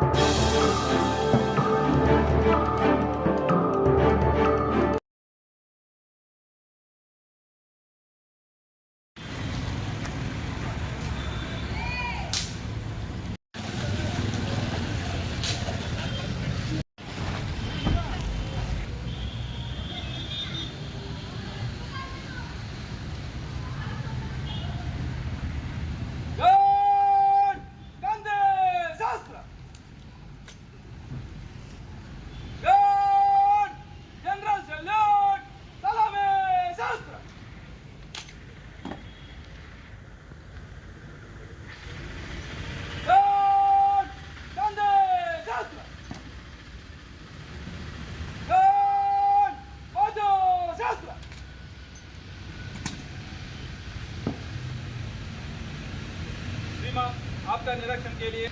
Bye. सीमा आपका निरीक्षण के लिए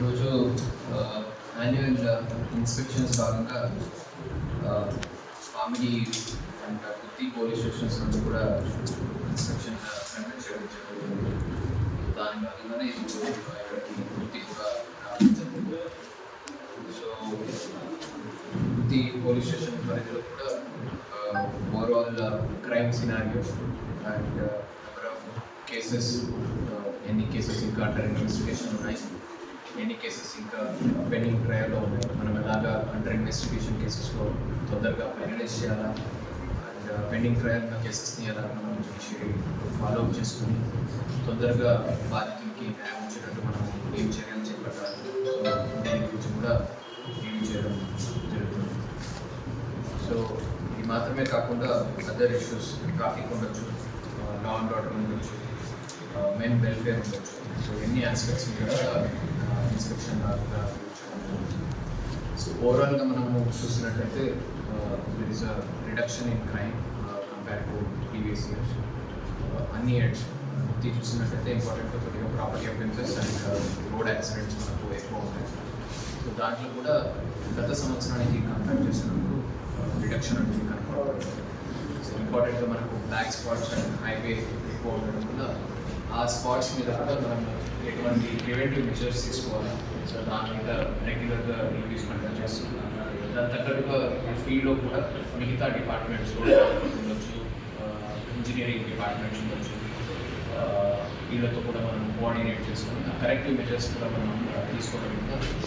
ఈరోజు యాన్యువల్ ఇన్స్పెక్షన్స్ భాగంగా ఆ, మామిడి అండ్ గుత్తి పోలీస్ స్టేషన్స్ నుండి కూడా ఇన్స్పెక్షన్ కండక్ట్ చేయడం జరుగుతుంది దాని భాగంగానే ఈరోజు ఇక్కడికి గుత్తి కూడా రావడం జరిగింది. సో గుత్తి పోలీస్ స్టేషన్ పరిధిలో కూడా overall crime scenario and number of cases ఎన్ని కేసెస్ ఇంకా అండర్ ఇన్వెస్టిగేషన్ ఉన్నాయి. ఎన్ని కేసెస్ ఇంకా పెండింగ్ ట్రయల్లో ఉన్నాయి? మనం ఎలాగా అండర్ ఇన్వెస్టిగేషన్ కేసెస్లో తొందరగా ఫైనలైజ్ చేయాలా? అండ్ పెండింగ్ ట్రయల్ ఉన్న కేసెస్ని ఎలా మనం చూసి ఫాలో అప్ చేసుకుని తొందరగా బాధితులకి న్యాయం వచ్చేటట్టు మనం ఏం చర్యలు చేపట్టాలి సో దీని గురించి కూడా రివ్యూ చేయడం జరుగుతుంది? సో ఇది మాత్రమే కాకుండా అదర్ ఇష్యూస్ ట్రాఫిక్ ఉండొచ్చు లా అండ్ ఆర్డర్ ఉండొచ్చు మెయిన్ వెల్ఫేర్ ఉండొచ్చు సో ఎన్ని ఆస్పెక్ట్స్ కూడా ఇన్స్పెక్షన్ లాగా సో ఓవరాల్గా మనము చూసినట్లయితే there is a reduction in crime compare to previous years అన్ని ఎడ్స్ ఇది చూసినట్లయితే ఇంపార్టెంట్ కొద్దిగా property offences and road accidents మనకు ఎక్కువ ఉంటాయి. సో దాంట్లో కూడా గత సంవత్సరానికి కంపేర్ చేసినప్పుడు uh, రిడక్షన్ అనేది కనపడుతుంది సో ఇంపార్టెంట్గా మనకు బ్లాక్ స్పాట్స్ అండ్ హైవే ఎక్కువ ఉండడం వల్ల ఆ స్పాట్స్ మీద కూడా మనం ఎటువంటి ప్రివెంటివ్ మెజర్స్ తీసుకోవాలి. సో దాని మీద రెగ్యులర్గా రివ్యూస్ కండక్ట్ చేస్తున్నాం. దాని తగ్గట్టుగా ఫీల్డ్లో కూడా మిగతా డిపార్ట్మెంట్స్ కూడా ఉండొచ్చు. ఇంజనీరింగ్ డిపార్ట్మెంట్స్ ఉండొచ్చు. వీళ్ళతో కూడా మనం కోఆర్డినేట్ చేసుకొని కరెక్టివ్ మెజర్స్ కూడా మనం తీసుకోవడం వల్ల